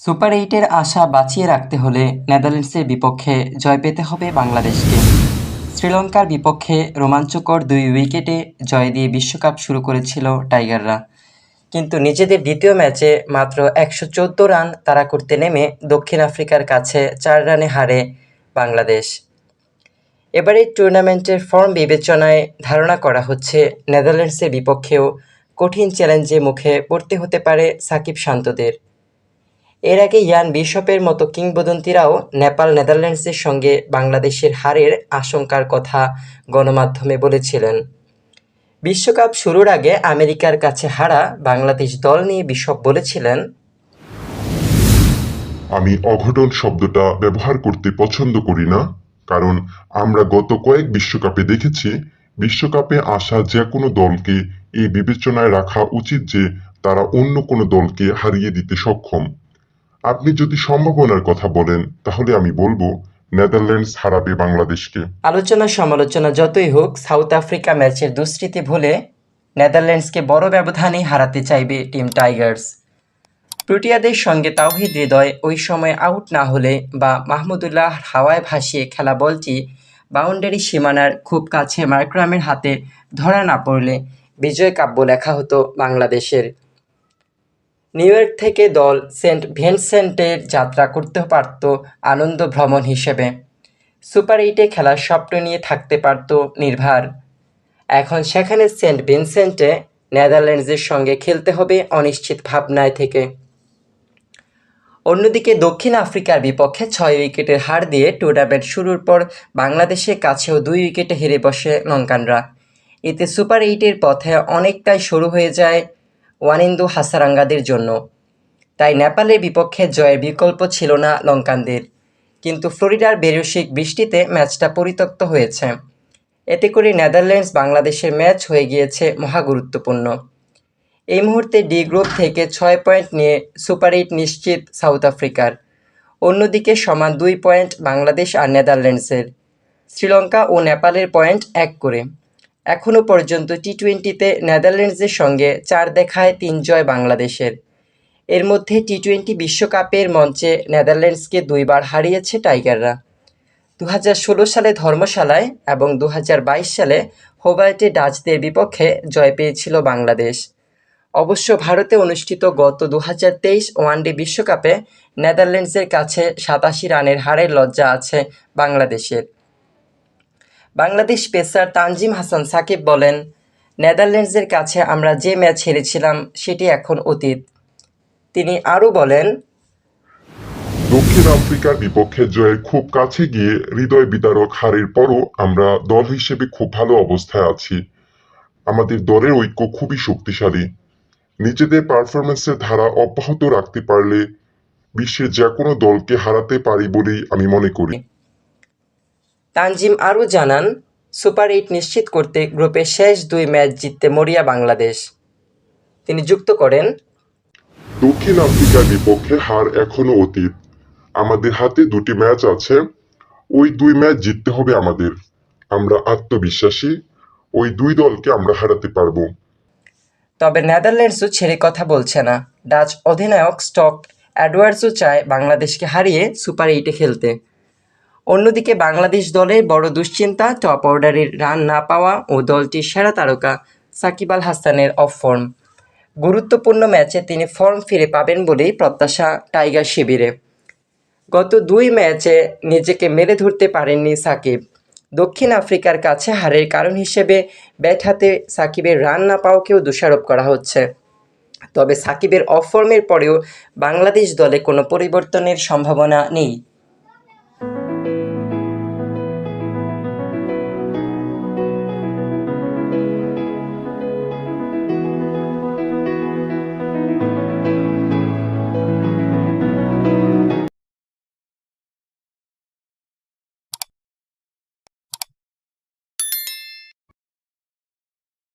Super এইটের আশা বাঁচিয়ে রাখতে হলে নেদারল্যান্ডসের বিপক্ষে জয় পেতে হবে বাংলাদেশকে। শ্রীলঙ্কার বিপক্ষে রোমাঞ্চকর দুই উইকেটে জয় দিয়ে বিশ্বকাপ শুরু করেছিল টাইগাররা। কিন্তু নিজেদের দ্বিতীয় ম্যাচে মাত্র একশো চোদ্দ রান তাড়া করতে নেমে দক্ষিণ আফ্রিকার কাছে চার রানে হারে বাংলাদেশ। এবারে টুর্নামেন্টের ফর্ম বিবেচনায় ধারণা করা হচ্ছে নেদারল্যান্ডসের বিপক্ষেও কঠিন চ্যালেঞ্জের মুখে পড়তে হতে পারে সাকিব শান্তদের। এর আগে ইয়ান বিশপের মতো কিংবদন্তিরাও নেপাল, নেদারল্যান্ডসের সঙ্গে বাংলাদেশের হারের আশঙ্কার কথা গণমাধ্যমে বলেছিলেন। বিশ্বকাপ শুরুর আগে আমেরিকার কাছে হারা বাংলাদেশ দল নিয়ে বিশপ বলেছিলেন, আমি অঘটন শব্দটা ব্যবহার করতে পছন্দ করি না, কারণ আমরা গত কয়েক বিশ্বকাপে দেখেছি, বিশ্বকাপে আসা যে কোনো দলকে এই বিবেচনায় রাখা উচিত যে তারা অন্য কোনো দলকে হারিয়ে দিতে সক্ষম। আপনি যদি সম্ভাবনার কথা বলেন, তাহলে আমি বলব, নেদারল্যান্ডস হারাবে বাংলাদেশকে। আলোচনা সমালোচনা যতই হোক, সাউথ আফ্রিকা ম্যাচের দুষ্কৃতি ভুলে নেদারল্যান্ডসকে বড় ব্যবধানে হারাতে চাইবে টিম টাইগার্স। প্রোটিয়াদের সঙ্গে তাওহিদ হৃদয় ওই সময় আউট না হলে বা মাহমুদুল্লাহ হাওয়ায় ভাসিয়ে খেলা বলটি বাউন্ডারি সীমানার খুব কাছে মার্ক্রামের হাতে ধরা না পড়লে বিজয় কাব্য লেখা হতো বাংলাদেশের। নিউ ইয়র্ক থেকে দল সেন্ট ভিনসেন্টের যাত্রা করতে পারত আনন্দ ভ্রমণ হিসেবে। সুপার এইটে খেলার স্বপ্ন নিয়ে থাকতে পারত নির্ভার। এখন সেখানে সেন্ট ভিনসেন্টে নেদারল্যান্ডসের সঙ্গে খেলতে হবে অনিশ্চিত ভাবনায় থেকে। অন্যদিকে দক্ষিণ আফ্রিকার বিপক্ষে ছয় উইকেটের হার দিয়ে টুর্নামেন্ট শুরুর পর বাংলাদেশের কাছেও দুই উইকেটে হেরে বসে লঙ্কানরা। এতে সুপার এইটের পথে অনেকটাই শুরু হয়ে যায় ওয়ানিন্দু হাসারাঙ্গাদের জন্য। তাই নেপালের বিপক্ষে জয়ের বিকল্প ছিল না লঙ্কানদের। কিন্তু ফ্লোরিডার বেরসিক বৃষ্টিতে ম্যাচটা পরিত্যক্ত হয়েছে। এতে করে নেদারল্যান্ডস বাংলাদেশের ম্যাচ হয়ে গিয়েছে মহা গুরুত্বপূর্ণ এই মুহূর্তে ডি গ্রুপ থেকে ছয় পয়েন্ট নিয়ে সুপার এইট নিশ্চিত সাউথ আফ্রিকার। অন্যদিকে সমান দুই পয়েন্ট বাংলাদেশ আর নেদারল্যান্ডসের। শ্রীলঙ্কা ও নেপালের পয়েন্ট এক করে। এখনও পর্যন্ত টি টোয়েন্টিতে নেদারল্যান্ডসের সঙ্গে চার দেখায় তিন জয় বাংলাদেশের। এর মধ্যে টি টোয়েন্টি বিশ্বকাপের মঞ্চে নেদারল্যান্ডসকে দুইবার হারিয়েছে টাইগাররা। দু হাজার ষোলো সালে ধর্মশালায় এবং দু হাজার বাইশ সালে হোবার্টে ডাচদের বিপক্ষে জয় পেয়েছিল বাংলাদেশ। অবশ্য ভারতে অনুষ্ঠিত গত দু হাজার তেইশ ওয়ানডে বিশ্বকাপে নেদারল্যান্ডসের কাছে সাতাশি রানের হারের লজ্জা আছে বাংলাদেশের। বাংলাদেশ পেসার তানজিম হাসান সাকিব বলেন, নেদারল্যান্ডসের কাছে আমরা যে ম্যাচ হেরেছিলাম সেটি এখন অতীত। তিনি আরও বলেন, দক্ষিণ আফ্রিকার বিপক্ষে জয়ের খুব কাছে গিয়ে হৃদয় বিদারক হারের পরও আমরা দল হিসেবে খুব ভালো অবস্থায় আছি। আমাদের দলের ঐক্য খুবই শক্তিশালী। নিজেদের পারফরমেন্সের ধারা অব্যাহত রাখতে পারলে বিশ্বের যে কোনো দলকে হারাতে পারি বলেই আমি মনে করি। তানজিম আরও জানান সুপার এইট নিশ্চিত করতে গ্রুপের শেষ দুই ম্যাচ জিততে মরিয়া বাংলাদেশ। তিনি যুক্ত করেন দক্ষিণ আফ্রিকার বিপক্ষে হার এখনও অতীত। আমাদের হাতে দুটি ম্যাচ আছে ওই দুই ম্যাচ জিততে হবে আমাদের। আমরা আত্মবিশ্বাসী ওই দুই দলকে আমরা হারাতে পারব। তবে নেদারল্যান্ডসও ছেড়ে কথা বলছে না। ডাচ অধিনায়ক স্টক অ্যাডওয়ার্ডসও চায় বাংলাদেশকে হারিয়ে সুপার এইটে খেলতে। অন্যদিকে বাংলাদেশ দলের বড় দুশ্চিন্তা, টপ অর্ডারের রান না পাওয়া ও দলটির সেরা তারকা সাকিব আল হাসানের অফ ফর্ম। গুরুত্বপূর্ণ ম্যাচে তিনি ফর্ম ফিরে পাবেন বলেই প্রত্যাশা টাইগার শিবিরে। গত দুই ম্যাচে নিজেকে মেরে ধরতে পারেননি সাকিব। দক্ষিণ আফ্রিকার কাছে হারের কারণ হিসেবে ব্যাট হাতে সাকিবের রান না পাওয়াকেও দোষারোপ করা হচ্ছে। তবে সাকিবের অফ ফর্মের পরেও বাংলাদেশ দলে কোনো পরিবর্তনের সম্ভাবনা নেই।